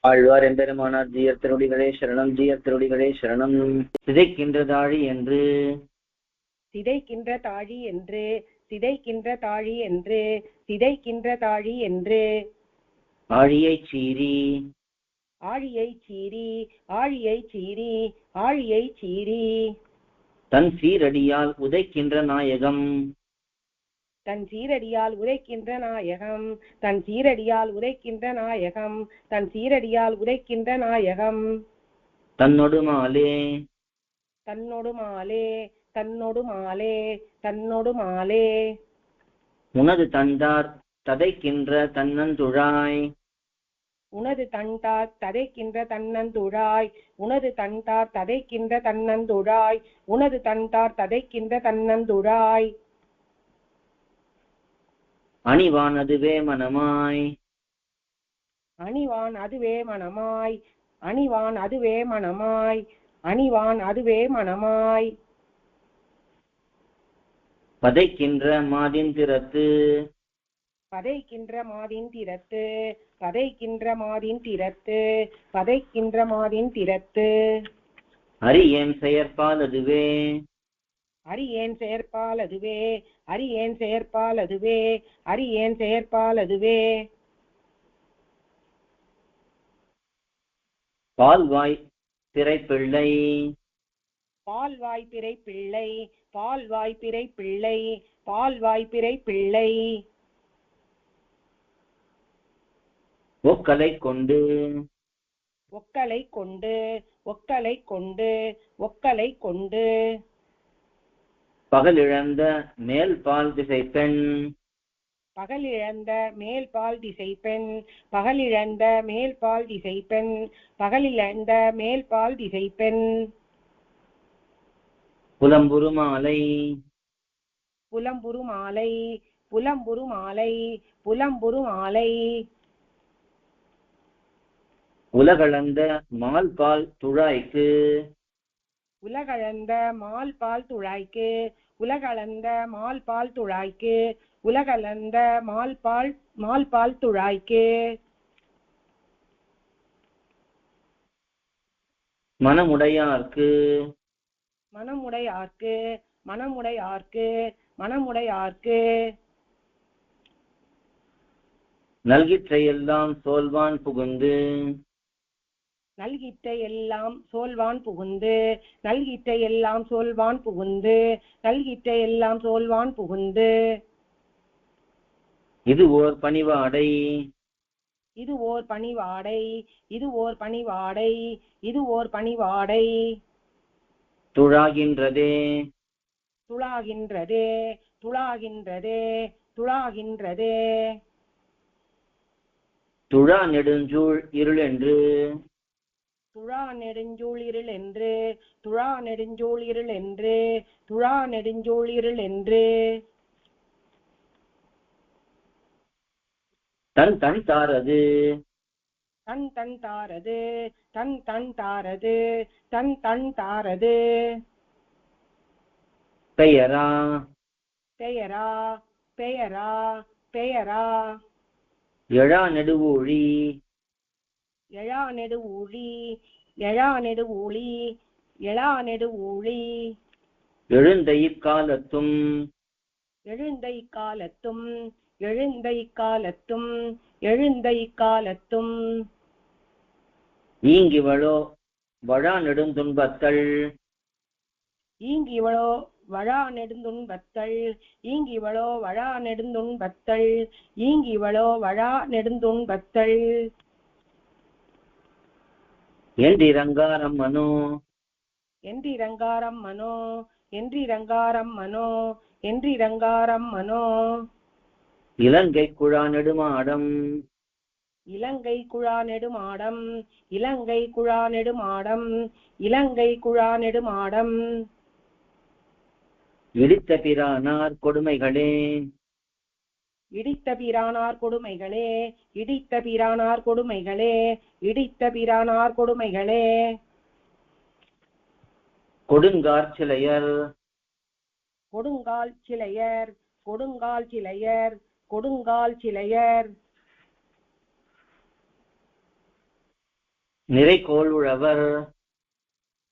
ஆழ்வார் எம்பெருமானார் ஜீயர் திருடிகளே சரணம் ஜீயர் திருடிகளே சரணம். சிதைக்கின்றதாழி என்று. சிதைக்கின்ற தாழி என்று சிதைக்கின்ற தாழி என்று சிதைக்கின்ற தாழி என்று. ஆழியைச் சீறி. ஆழியை சீறி ஆழியை சீறி ஆழியை சீறி. தன் சீரடியால் உதைக்கின்ற நாயகம். தன் சீரடியால் உதைக்கின்ற நாயகம் தன் சீரடியால் உதைக்கின்ற நாயகம் தன் சீரடியால் உதைக்கின்ற நாயகம். தன்னொடு மாலே தன்னொடு மாலே தன்னொடு மாலே தன்னொடு மாலே உனது தந்தார் ததைக்கின்ற தன்னந்துழாய். உனது தண்டார் ததைக்கின்ற தன்னந்துழாய். உனது தண்டார் ததைக்கின்ற தன்னந்துழாய். உனது தண்டார் ததைக்கின்ற தன்னந்துழாய். அணிவானதுவே மனமாய். அணிவான் அதுவே மனமாய். அணிவான் அதுவே மனமாய். அணிவான் அதுவே மனமாய். பதைக்கின்ற மாதின் திறத்து. பதைக்கின்ற மாதின் திறத்து. பதைக்கின்ற மாதின் திறத்து. பதைக்கின்ற மாதின் திறத்து. அரியேன் செயற்பால் அதுவே. அரியேன் செயற்பால் அதுவே. அரியேன் செயற்பால் அதுவே அரியேன் செயற்பால் அதுவே. பால்வாய் திரைப்பிள்ளை பால்வாய் பிறை பிள்ளை பால்வாய் பிறை பிள்ளை பால்வாய் பிறை பிள்ளை ஒக்கலை கொண்டு. ஒக்கலை கொண்டு ஒக்கலை கொண்டு ஒக்கலை கொண்டு. பகலிழந்த மேல் பால் திசை பெண் பகலிழந்த மேல் பால் திசை பெண் பகலிழந்த மேல் பால் திசை பெண் பகலிழந்த மேல் பால் திசை பெண் புலம்புரு மாலை. புலம்புரு மாலை. புலம்புரு மாலை. புலம்புரு மாலை. உலகளந்த மால் பால் துழாய்க்கு. உலகளந்த மால் பால் துழாய்க்கு உலகளந்த மால் பால் துழாய்க்கு உலகளந்த மால் பால் மால் பால் துழாய்க்கு. மனமுடையார்க்கு? மனமுடையார்க்கு மனமுடையார்க்கு மனமுடையார்க்கு. நல்கிற்றையெல்லாம் சோல்வான் புகுந்து நல்கிட்ட எல்லாம் சோல்வான் புகுந்து நல்கிட்ட எல்லாம் சோல்வான் புகுந்து நல்கிட்ட எல்லாம் சோல்வான் புகுந்து. இது ஓர் பணிவாடை. இது ஓர் பணிவாடை இது ஓர் பணிவாடை இது ஓர் பணிவாடை. துழாகின்றதே. துளாகின்றதே துளாகின்றதே துளாகின்றதே துழா நெடுஞ்சூழ் இருளென்று. துழா நெடுஞ்சூழ் இருள் என்று துழா நெடுஞ்சூழ் இருள் என்று துழா நெடுஞ்சூழ் இருள் என்று. தன் தன் தாரது. தன் தன் தாரது தன் தன் தாரது தன் தன் தாரது. பெயரா. பெயரா பெயரா பெயரா. எழா நெடுவூழி. எழா நெடு ஊழி எழா நெடு ஊழி எழா நெடு ஊழி. எழுந்த இக்காலத்தும் எழுந்த இக்காலத்தும் எழுந்த இக்காலத்தும் எழுந்த இக்காலத்தும் ஈங்கிவளோ வழா நெடுந்துன்பத்தள் ஈங்கிவளோ வழா நெடுந்துன்பத்தள் ஈங்கிவளோ வழா நெடுந்துன்பத்தள் ஈங்கிவளோ வழா நெடுந்துன்பத்தள் என்றிரங்காரம் மனோ. என்றிரங்காரம் மனோ என்றிரங்காரம் மனோ என்றிரங்காரம் மனோ. இலங்கை குழா நெடுமாடம் இலங்கை குழா நெடுமாடம் இலங்கை குழா நெடுமாடம் இலங்கை குழா நெடுமாடம் இடித்த பிரானார் கொடுமைகளே. இடித்த பிரானார் கொடுமைகளே இடித்த பிரானார் கொடுமைகளே இடித்த பிரானார் கொடுமைகளே. கொடுங்கார் சிலையர். கொடுங்கால் சிலையர் கொடுங்கால் சிலையர் கொடுங்கால் சிலையர். நிறைகோள் உழவர்.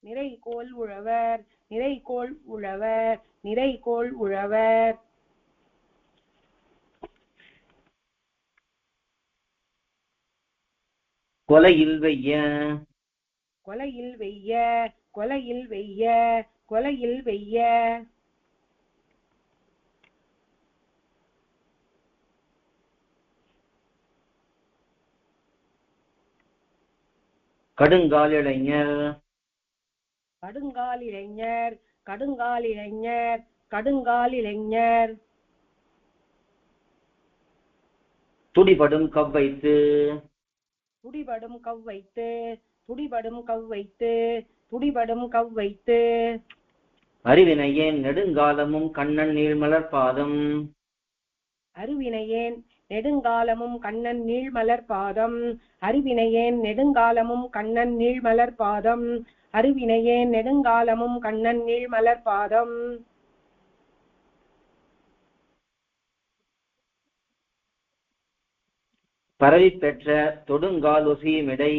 நிறைகோள் உழவர் நிறைகோள் உழவர் நிறைகோள் உழவர். கொலையில் வெய்ய கொலையில் வெய்ய கொலையில் வெய்ய கொலையில் வெய்ய கடுங்கால் இளைஞர் கடுங்கால் இளைஞர் கடுங்கால் இளைஞர் கடுங்கால் இளைஞர் துடிபடும் கவ்வைத்து. துடிபடும் கவ்வைத்து துடிபடும் கவ்வைத்து துடிபடும் கவ்வைத்து அறிவினையேன் நெடுங்காலமும் கண்ணன் நீள்மலர் பாதம். அருவினையேன் நெடுங்காலமும் கண்ணன் நீள்மலர் பாதம். அருவினையேன் நெடுங்காலமும் கண்ணன் நீள்மலர் பாதம். அருவினையேன் நெடுங்காலமும் கண்ணன் நீள்மலர் பாதம். பரவி பெற்ற தொடுங்கால் ஒசியுமிடை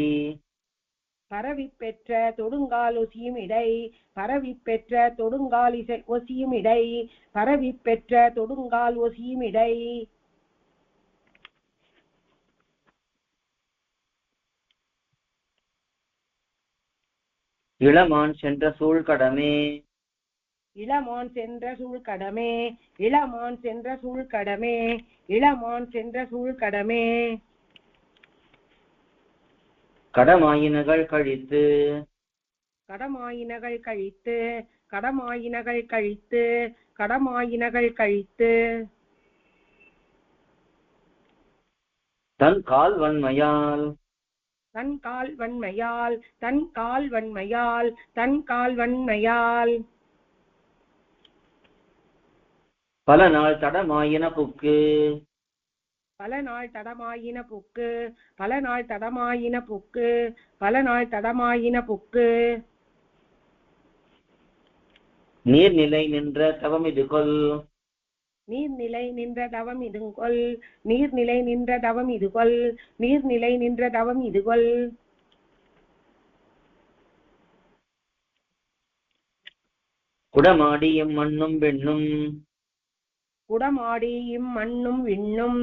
பரவி பெற்ற தொடுங்கால் ஒசியும் இடை பரவி பெற்ற தொடுங்கால் இசை ஒசியும் இடை பரவி பெற்ற தொடுங்கால் ஒசியும் இடை இளமான் சென்ற சூழ்கடமே. இளமான் சென்ற சூழ்கடமே இளமான் சென்ற சூழ்கடமே இளமான் சென்ற சூழ்கடமே. கடமாயினகள் கழித்து. கடமாயினகள் கழித்து கடமாயினகள் கழித்து கடமாயினகள் கழித்து. தன் கால் வன்மையால். தன் கால் வன்மையால் தன் கால் வன்மையால் தன் கால் வன்மையால். பல நாள் தடமாயின புக்கு. பல நாள் தடமாயின புக்கு பல நாள் தடமாயின புக்கு பல நாள் தடமாயின புக்கு. நீர்நிலை நின்ற தவமிது கொல். நீர்நிலை நின்ற தவம் இதுகொல் நீர்நிலை நின்ற தவம் இதுகொல் நீர்நிலை நின்ற தவம் இதுகொல் குடமாடி எம் மண்ணும் பெண்ணும் குடமாடி இம்மண்ணும் விண்ணும்.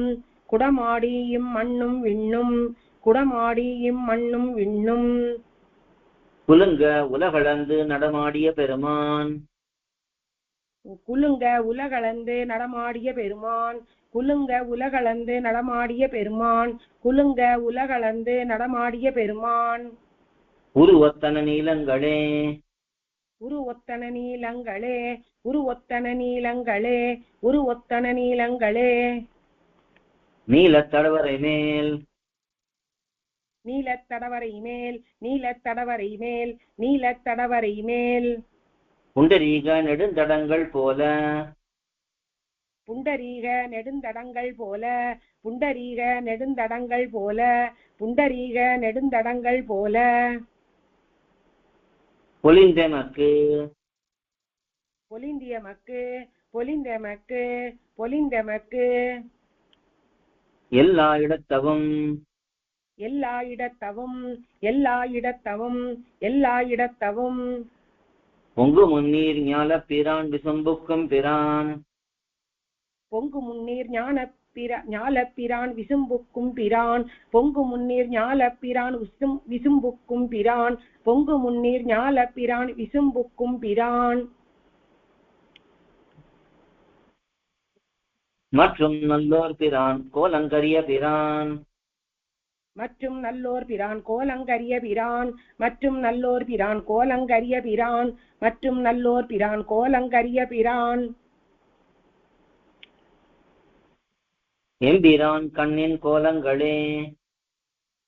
குடமாடி இம்மண்ணும் விண்ணும் குடமாடி இம்மண்ணும் விண்ணும். குலுங்க உலகளந்து நடமாடிய பெருமான். குலுங்க உலகளந்து நடமாடிய பெருமான். குலுங்க உலகளந்து நடமாடிய பெருமான். குலுங்க உலகளந்து நடமாடிய பெருமான். உருவத்தன நீலங்களே உரு ஒத்தன நீலங்களே உரு ஒத்தன நீலங்களே உரு ஒத்தன நீலங்களே நீலத் தடவரை மேல். நீலத் தடவரை மேல் நீலத் தடவரை மேல் நீலத் தடவரை மேல். புண்டரீக நெடுந்தடங்கள் போல. புண்டரீக நெடுந்தடங்கள் போல புண்டரீக நெடுந்தடங்கள் போல புண்டரீக நெடுந்தடங்கள் போல. பொலிந்தெமக்கு. பொலிந்தியமக்கு பொலிந்தெமக்கு பொலிந்தெமக்கு. எல்லா இடத்தவும் எல்லா இடத்தவும் எல்லா இடத்தவும் எல்லா இடத்தவும் பொங்கு முன்னீர் ஞால பிரான் விசும்புக்கும் பிரான். பொங்கு முன்னீர் ஞான பிர ஞால பிரான் விசும்புக்கும் பிரான். பொங்கு முன்னீர் ஞால பிரான் விசும் விசும்புக்கும் பிரான். பொங்கு முன்னீர் ஞால பிரான் விசும்புக்கும் பிரான். மற்றும் நல்லோர் பிரான் கோலங்கரிய பிரான். மற்றும் நல்லோர் பிரான் கோலங்கரிய பிரான். மற்றும் நல்லோர் பிரான் கோலங்கரிய பிரான். மற்றும் நல்லோர் பிரான் கோலங்கரிய பிரான். எம்பிரான் கண்ணின் கோலங்களே.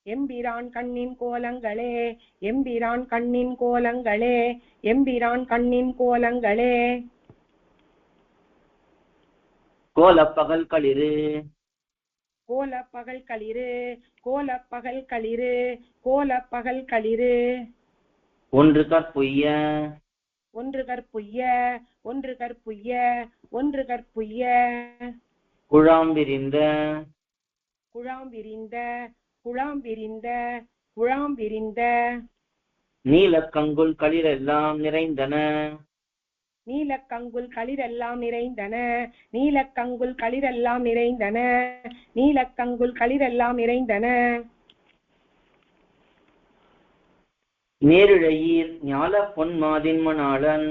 எம்பிரான் கண்ணின் கோலங்களே. எம்பிரான் கண்ணின் கோலங்களே. எம்பிரான் கண்ணின் கோலங்களே. கோலப்பகல் களிறு. கோலப்பகல் களிறு கோலப்பகல் களிறு கோலப்பகல் களிறு. ஒன்று கற்புய்ய. ஒன்று கற்புய்ய ஒன்று கற்புய்ய ஒன்று கற்புய்ய. குழாம் விரிந்த. குழாம் விரிந்த குழாம் விரிந்த குழாம் விரிந்த. நீலக்கங்குல் களிரெல்லாம் நிறைந்தன. நீலக்கங்குல் களிரெல்லாம் நிறைந்தன நீலக்கங்குல் களிரெல்லாம் நிறைந்தன நீலக்கங்குல் களிரெல்லாம் நிறைந்தன. நேரிழையீர் ஞால பொன்மாதின் மணாளன்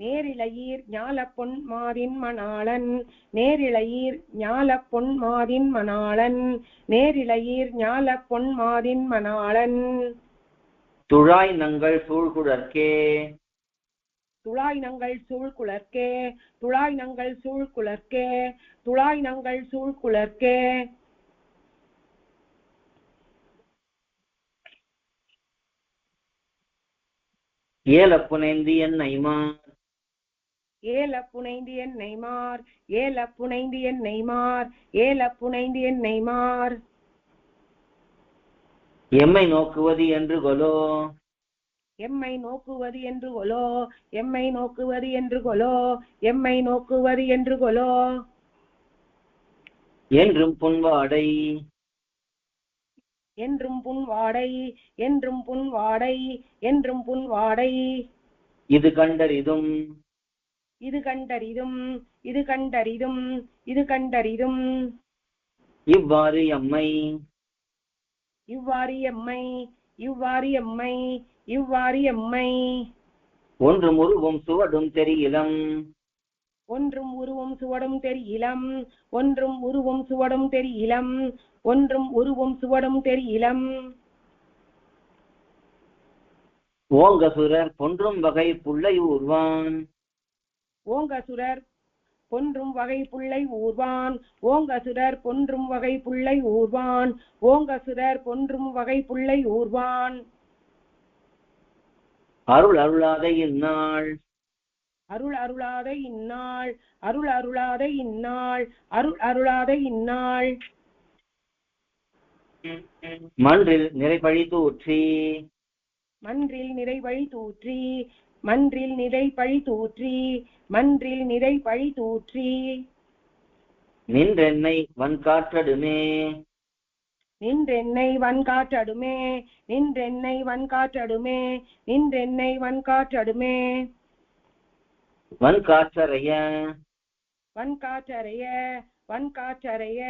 நேரிழையீர் ஞால பொன் மாதின் மணாளன் நேரிழையீர் ஞால பொன் மாதின் மணாளன் நேரிழையீர் ஞால பொன் மாதின் மணாளன் துழாய் நங்கள் சூழ்குழற்கே துழாய் நங்கள் சூழ்குளர்க்கே துழாய் நங்கள் சூழ்குளர்க்கே துழாய் நங்கள் சூழ்குளர்க்கே ஏல புனைந்து என்னைமார் ஏல புனைந்து என்னை மார். ஏல புனைந்து என்னை மார். ஏல புனைந்து என்னை மார். எம்மை நோக்குவது என்று கொலோ. எம்மை நோக்குவது என்று கொலோ எம்மை நோக்குவது என்று கொலோ எம்மை நோக்குவது என்று கொலோ. என்றும் புன்வாடை. என்றும் புன் வாடை என்றும் புன் வாடை என்றும் புன் வாடை இது கண்டறிதும். இது கண்டறிதும் இது கண்டறிதும் இது கண்டறிதும். இவ்வாறு எம்மை. இவ்வாறு எம்மை இவ்வாறு எம்மை இவ்வாறு எம்மை ஒன்றும் உருவும் சுவடும் தெரியிலம். ஒன்றும் உருவும் சுவடும் தெரியிலம். ஒன்றும் உருவும் சுவடும் தெரியிலம். ஒன்றும் உருவும் சுவடும் தெரியிலம். ஓங்கசுரர் பொன்றும் வகை புள்ளை ஊர்வான். ஓங்கசுரர் பொன்றும் வகை புள்ளை ஊர்வான். ஓங்கசுரர் பொன்றும் வகை புள்ளை ஊர்வான். ஓங்கசுரர் பொன்றும் வகை புள்ளை ஊர்வான். அருள் அருளாத இந்நாள். அருள் அருளாத இந்நாள் அருள் அருளாத இந்நாள் அருள் அருளாத இந்நாள். மன்றில் நிறைபழி தூற்றி. மன்றில் நிறைவழி தூற்றி மன்றில் நிறை பழி தூற்றி மன்றில் நிறை பழி தூற்றி. நின்றென்னை வன்காற்றடுமே. நின்றென்னை வன்காற்றடுமே நின்றென்னை வன்காற்றடுமே நின்றென்னை வன்காற்றடுமே. வன்காற்றறைய. வன்காற்றறைய வன்காற்றறைய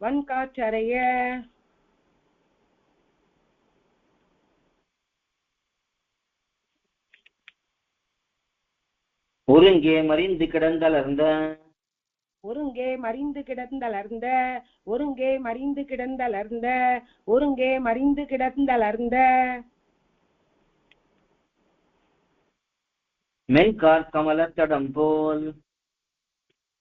வன்காற்றறைய. ஒருங்கே மறிந்து கிடந்தளர்ந்த ஒருங்கே மறிந்து கிடந்தளர்ந்த ஒருங்கே மறிந்து கிடந்தளர்ந்த ஒருங்கே மறிந்து கிடந்தளர்ந்த மென்கார் கமலத்தடம் போல்.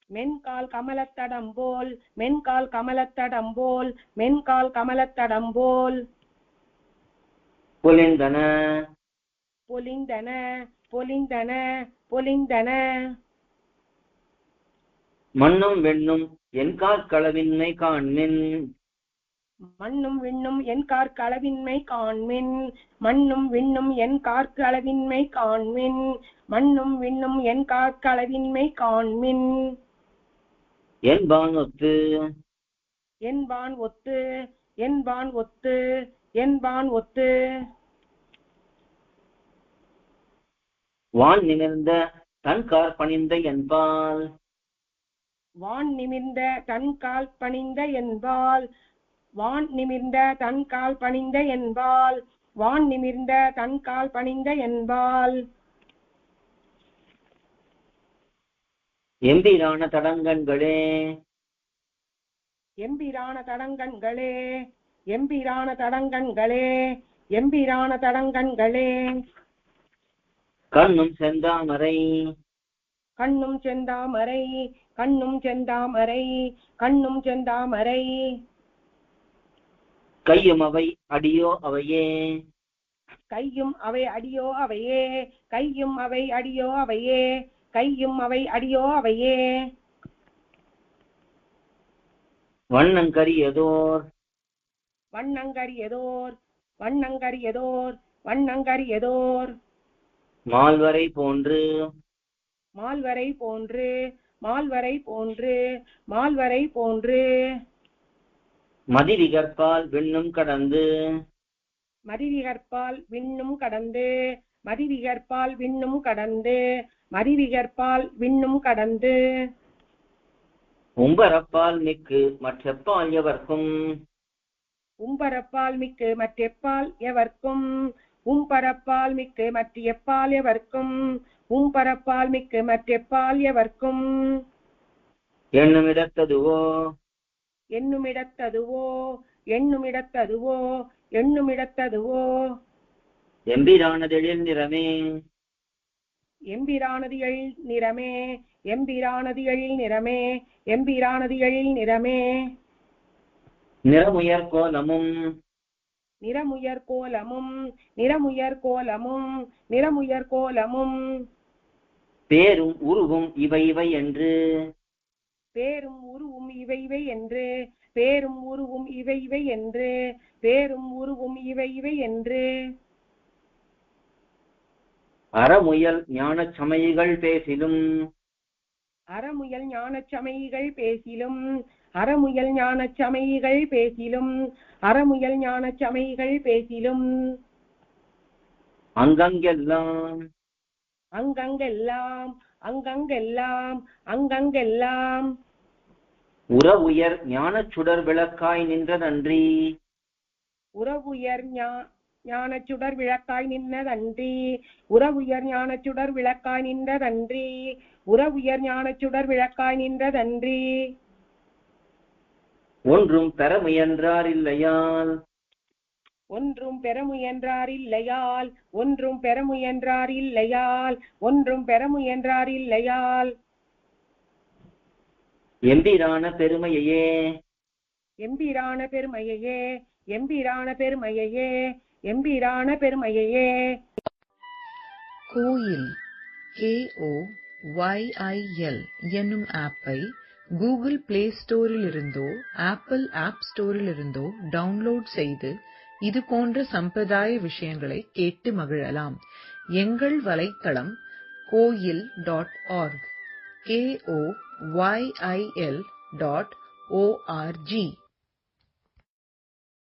மென்கால் கமலத்தடம் போல் மென்கால் கமலத்தடம் போல் மென்கால் கமலத்தடம் போல். பொலிந்தன. பொலிந்தன பொலிந்தன பொலிந்தன. மண்ணும் வெண்ணும் என் காற்களவின்மை காண்மின். மண்ணும் விண்ணும் என் கார்க்கு அளவின்மை காண்மின். மண்ணும் விண்ணும் என் கார்க்கு அளவின்மை காண்மின். மண்ணும் விண்ணும் என் கார்க்கு அளவின்மை காண்மின். என்பான் ஒத்து. என்பான் ஒத்து. என்பான் ஒத்து. என்பான் ஒத்து. வான் நிமிர்ந்த தன் கார் பணிந்த என்பால் வான் நிமிர்ந்த தன் கால் பணிந்த என்பால் வான் நிமிர்ந்த தன் கால் பணிந்த என்பால் வான் நிமிர்ந்த தன் கால் பணிந்த என்பால் எம்பிரான தடங்கண்களே எம்பிரான தடங்கண்களே எம்பிரான தடங்கண்களே எம்பிரான தடங்கண்களே கண்ணும் செந்தாமரை. கண்ணும் செந்தாமரை. கண்ணும் செந்தாமரை கண்ணும் செந்தாமரை. கையும் அவை அடியோ அவையே. கையும் அவை அடியோ அவையே. கையும் அவை அடியோ அவையே. கையும் அவை அடியோ அவையே. வண்ணங்கரியதோர். வண்ணங்கரியதோர். வண்ணங்கரியதோர். வண்ணங்கரியதோர். மால்வரை போன்று. மால்வரை போன்று. மால்வரை போன்று மால்வரை போன்று. மதிவிகற்பால் விண்ணும் கடந்து. மதிவிகற்பால் விண்ணும் கடந்து மதிவிகற்பால் விண்ணும் கடந்து மதிவிகற்பால் விண்ணும் கடந்து. உம்பரப்பால் மிக்கு மற்றப்பால் எவர்க்கும்? உம்பரப்பால் மிக்கு மற்றெப்பால் எவர்க்கும்? உம்பரப்பால் மிக்கு மற்ற எப்பால் எவர்க்கும்? உம்பரப்பால் மிக்கு மற்றெப்பால் எவர்க்கும்? எண்ணுமிடத்ததுவோ எண்ணுமிடத்ததுவோ எண்ணுமிடத்ததுவோ எண்ணுமிடத்ததுவோ எம்பிரானதெழில் நிறமே. எம்பிரானது எழில் நிறமே. எம்பிரானது எழில் நிறமே. எம்பிரானது எழில் நிறமே. நிறமுயர் கோலமும். நிறமுயர் கோலமும். நிறமுயர் கோலமும். நிறமுயர் கோலமும். பேரும் உருவும் இவை இவை என்று. பேரும் உருவும் இவை இவை என்று. பேரும் உருவும் இவை இவை என்று. பேரும் உருவும் இவை இவை என்று. அறமுயல் ஞானச் சமயிகள் பேசிலும். அறமுயல் ஞானச் சமயிகள் பேசிலும். அறமுயல் ஞானச் சமயிகள் பேசிலும். அறமுயல் ஞானச் சமயிகள் பேசிலும். அங்கங்கெல்லாம் அங்கங்கெல்லாம் அங்கங்கெல்லாம் அங்கங்கெல்லாம். உறவுயர் ஞானச் சுடர் விளக்காய் நின்றதன்றி. உறவுயர் ஞா- ஞானச் சுடர் விளக்காய் நின்னதன்றி உறவுயர் ஞானச் சுடர் விளக்காய் நின்றதன்றி. உறவுயர் ஞானச் சுடர் விளக்காய் நின்றதன்றி. ஒன்றும் பெற முயன்றார் இல்லையால். ஒன்றும் பெற முயன்றார் இல்லையால் ஒன்றும் பெற முயன்றார் இல்லையால் ஒன்றும் பெற முயன்றார் இல்லையால். எம்பிரான பெருமையையே. எம்பிரான பெருமையையே எம்பிரான பெருமையையே எம்பிரான பெருமையையே. கோயில் K O Y I L என்னும் ஆப்பை கூகுள் பிளே ஸ்டோரிலிருந்தோ ஆப்பிள் ஆப் ஸ்டோரிலிருந்தோ டவுன்லோட் செய்து இது போன்ற சம்பிரதாய விஷயங்களை கேட்டு மகிழலாம். எங்கள் வலைத்தளம் Koyil dot org K O Y I L dot O R G